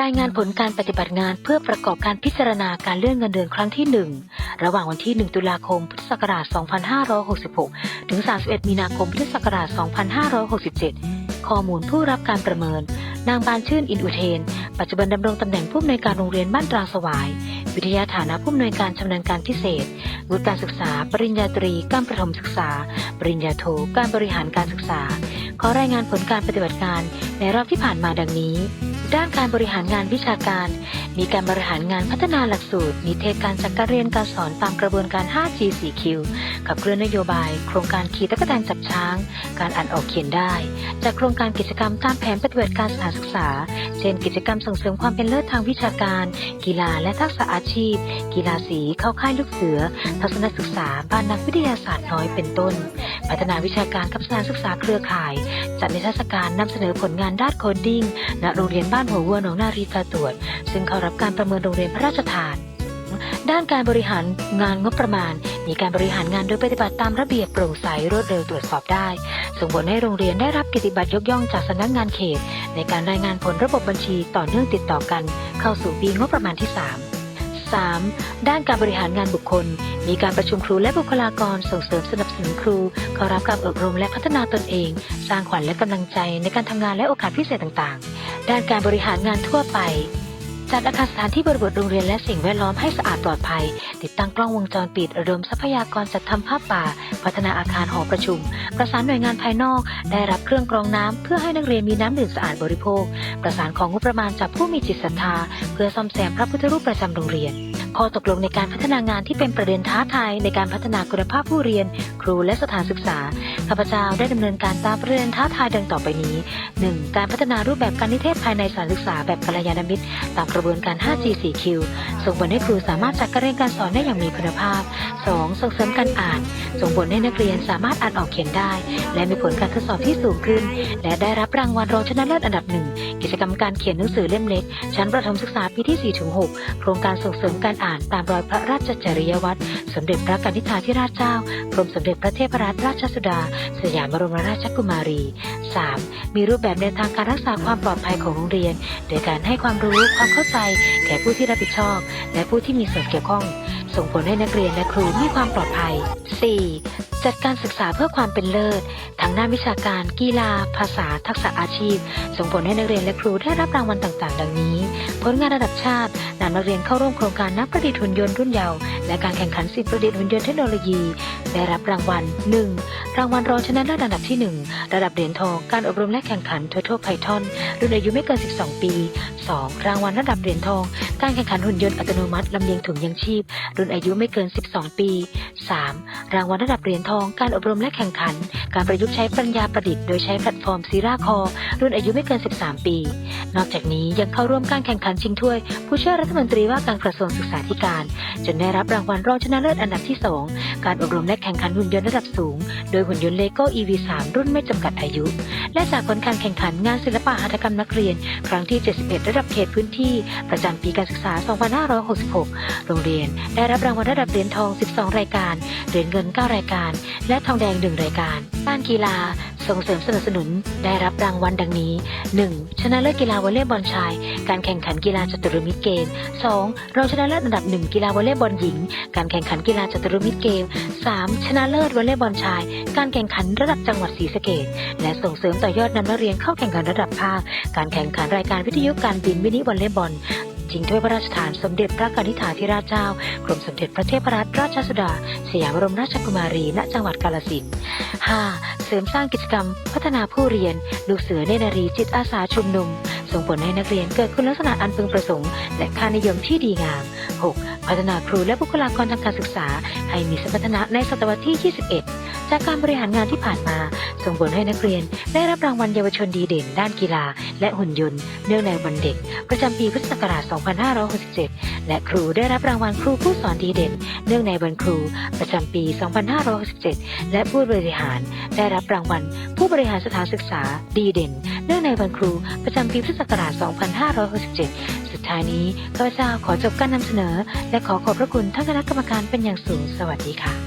รายงานผลการปฏิบัติงานเพื่อประกอบการพิจารณาการเลื่อนเงินเดือนครั้งที่ 1 ระหว่างวันที่ 1 ตุลาคม พุทธศักราช 2566 ถึง 31 มีนาคม พุทธศักราช 2567 ข้อมูลผู้รับการประเมิน นางบานชื่นอินอุเทน ปัจจุบันดำรงตำแหน่งผู้อำนวยการโรงเรียนบ้านตราสวาย วิทยาฐานะผู้อำนวยการชำนาญการพิเศษวุฒิการศึกษา ปริญญาตรี การประถมศึกษา ปริญญาโท การบริหารการศึกษา ขอรายงานผลการปฏิบัติการในรอบที่ผ่านมาดังนี้ ด้านการบริหารงานวิชาการ มีการบริหารงานพัฒนาหลักสูตร นิเทศการจัดการเรียนการสอนตามกระบวนการ 5G 4Q กับเคลื่อนนโยบาย โครงการขี่ตะกแตนจับช้าง การอ่านออกเขียนได้ จากโครงการกิจกรรมตามแผนปฏิบัติการสถานศึกษา เช่น กิจกรรมส่งเสริมความเป็นเลิศทางวิชาการ กีฬาและทักษะอาชีพ กีฬาสีเข้าค่ายลูกเสือ ทัศนศึกษาบ้านนักวิทยาศาสตร์น้อยเป็นต้น พัฒนาวิชาการกับสถานศึกษาเครือข่าย จัดนิทรรศการนำเสนอผลงานด้านโคดดิ้งณโรงเรียนบ้านหัววัวหนองนารีตาตรวจ ซึ่งเข้ารับการประเมินโรงเรียนพระราชทาน ด้านการบริหารงานงบประมาณ มีการบริหารงานโดยปฏิบัติตามระเบียบโปร่งใสรวดเร็วตรวจสอบได้ ส่งผลให้โรงเรียนได้รับกิตติบัตรยกย่องจากสำนักงานเขต ในการรายงานผลระบบบัญชีต่อเนื่องติดต่อกัน เข้าสู่ปีงบประมาณที่ 3 3. ด้านการบริหารงานบุคคล มีการประชุมครูและบุคลากรส่งเสริมสนับสนุนครู เข้ารับการอบรมและพัฒนาตนเอง สร้างขวัญและกำลังใจในการทำงานและโอกาสพิเศษต่างๆ ด้านการบริหารงานทั่วไป จัดอาคารสถานที่บริบทโรงเรียนและสิ่งแวดล้อมให้สะอาดปลอดภัย ติดตั้งกล้องวงจรปิดระดมทรัพยากรจัดทำภาพป่า พัฒนาอาคารหอประชุม ประสานหน่วยงานภายนอก ได้รับเครื่องกรองน้ำเพื่อให้นักเรียนมีน้ำดื่มสะอาดบริโภค ประสานของงบประมาณจากผู้มีจิตศรัทธา เพื่อซ่อมแซมพระพุทธรูปประจำโรงเรียน ข้อตกลงในการพัฒนางานที่เป็นประเด็นท้าทายในการพัฒนาคุณภาพผู้เรียน ครูและสถานศึกษาข้าพเจ้าได้ดำเนินการตามประเด็นท้าทายดังต่อไปนี้ 1. การพัฒนารูปแบบการนิเทศภายในสถานศึกษาแบบกัลยาณมิตร ตามกระบวนการ 5G 4Q ส่งผลให้ครูสามารถจัดการเรียนการสอนได้อย่างมีคุณภาพ 2. ส่งเสริมการอ่าน ส่งผลให้นักเรียนสามารถอ่านออกเขียนได้ และมีผลการทดสอบที่สูงขึ้น และได้รับรางวัลรองชนะเลิศอันดับหนึ่งกิจกรรมการเขียนหนังสือเล่มเล็ก ชั้นประถมศึกษาปีที่4-6โครงการส่งเสริมการอ่านตามรอยพระราชจริยวัตรสมเด็จพระกนิษฐาธิราชเจ้ากรมสมเด็จพระเทพรัตนราชสุดา สยามบรมราชกุมารี 3. มีรูปแบบแนวทางการรักษาความปลอดภัยของโรงเรียน โดยการให้ความรู้ความเข้าใจ แก่ผู้ที่รับผิดชอบ และผู้ที่มีส่วนเกี่ยวข้อง ส่งผลให้นักเรียนและครูมีความปลอดภัย 4. จัดการศึกษาเพื่อความเป็นเลิศทั้งด้านวิชาการ กีฬา ภาษา ทักษะอาชีพ ส่งผลให้นักเรียนและครูได้รับรางวัลต่างๆ ดังนี้ ผลงานระดับชาตินำนักเรียนเข้าร่วมโครงการนักประดิษฐ์หุ่นยนต์รุ่นเยาว์และการแข่งขันสิบประดิษฐ์หุ่นยนต์เทคโนโลยี ได้รับรางวัล 1. รางวัลรองชนะเลิศอันดับที่ 1 ระดับเหรียญทองการอบรมและแข่งขัน Total Python รุ่นอายุไม่เกิน 12 ปี 2. รางวัลระดับเหรียญทอง การแข่งขันหุ่นยนต์อัตโนมัติลำเลียงถุงยังชีพ รุ่นอายุไม่เกิน 12 ปี 3. รางวัลระดับเหรียญทองการอบรมและแข่งขัน การประยุกต์ใช้ปัญญาประดิษฐ์โดยใช้แพลตฟอร์มซีราคอรุ่นอายุไม่เกิน 13 ปี นอกจากนี้ยังเข้าร่วมการแข่งขันชิงถ้วย ผู้ช่วยรัฐมนตรีว่าการกระทรวงศึกษาธิการ จนได้รับรางวัลรองชนะเลิศอันดับที่ 2 การอบรมและแข่งขันหุ่นยนต์ระดับสูง โดยหุ่นยนต์เลโก้ EV3 รุ่นไม่จำกัดอายุ และจากผลการแข่งขันงานศิลปะหัตถกรรมนักเรียน ครั้งที่ 71 ระดับเขตพื้นที่ ประจำปีการศึกษา 2566 โรงเรียน ได้รับรางวัลระดับเหรียญทอง 12 รายการ เหรียญเงิน 9 รายการ และทองแดง 1 รายการด้านกีฬาส่งเสริมสนับสนุนได้รับรางวัลดังนี้ 1. ชนะเลิศกีฬาวอลเลย์บอลชาย การแข่งขันกีฬาจัตุรมิตรเกม 2. รองชนะเลิศอันดับหนึ่งกีฬาวอลเลย์บอลหญิง การแข่งขันกีฬาจัตุรมิตรเกม 3. ชนะเลิศวอลเลย์บอลชาย การแข่งขันระดับจังหวัดศรีสะเกษและส่งเสริมต่อยอดนำนักเรียนเข้าแข่งขันระดับภาค การแข่งขันรายการวิทยุการบินมินิวอลเลย์บอล ชิงถ้วยพระราชทานสมเด็จพระกนิษฐาธิราชเจ้ากรมสมเด็จพระเทพรัตนราชสุดา สยามบรมราชกุมารี ณ จังหวัดกาฬสินธุ์ 5. เสริมสร้างกิจกรรม พัฒนาผู้เรียน ลูกเสือเนรนารีจิตอาสาชุมนุม ส่งผลให้นักเรียนเกิดคุณลักษณะอันพึงประสงค์ และค่านิยมที่ดีงาม 6. พัฒนาครูและบุคลากรทางการศึกษา ให้มีสมรรถนะในศตวรรษที่ 21 จากการบริหารงานที่ผ่านมา ส่งผลให้นักเรียนได้รับรางวัลเยาวชนดีเด่น ด้านกีฬา และหุ่นยนต์ เนื่องในวันเด็ก ประจำปีพุทธศักราช 2567 และครูได้รับรางวัลครูผู้สอนดีเด่น เนื่องในวันครู ประจำปี 2567 และผู้บริหารได้รับรางวัล ผู้บริหารสถานศึกษาดีเด่น เนื่องในวันครู ประจำปีพุทธศักราช 2567 สุดท้ายนี้ข้าพเจ้าขอจบการนำเสนอ และขอขอบพระคุณท่านคณะกรรมการเป็นอย่างสูงสวัสดีค่ะ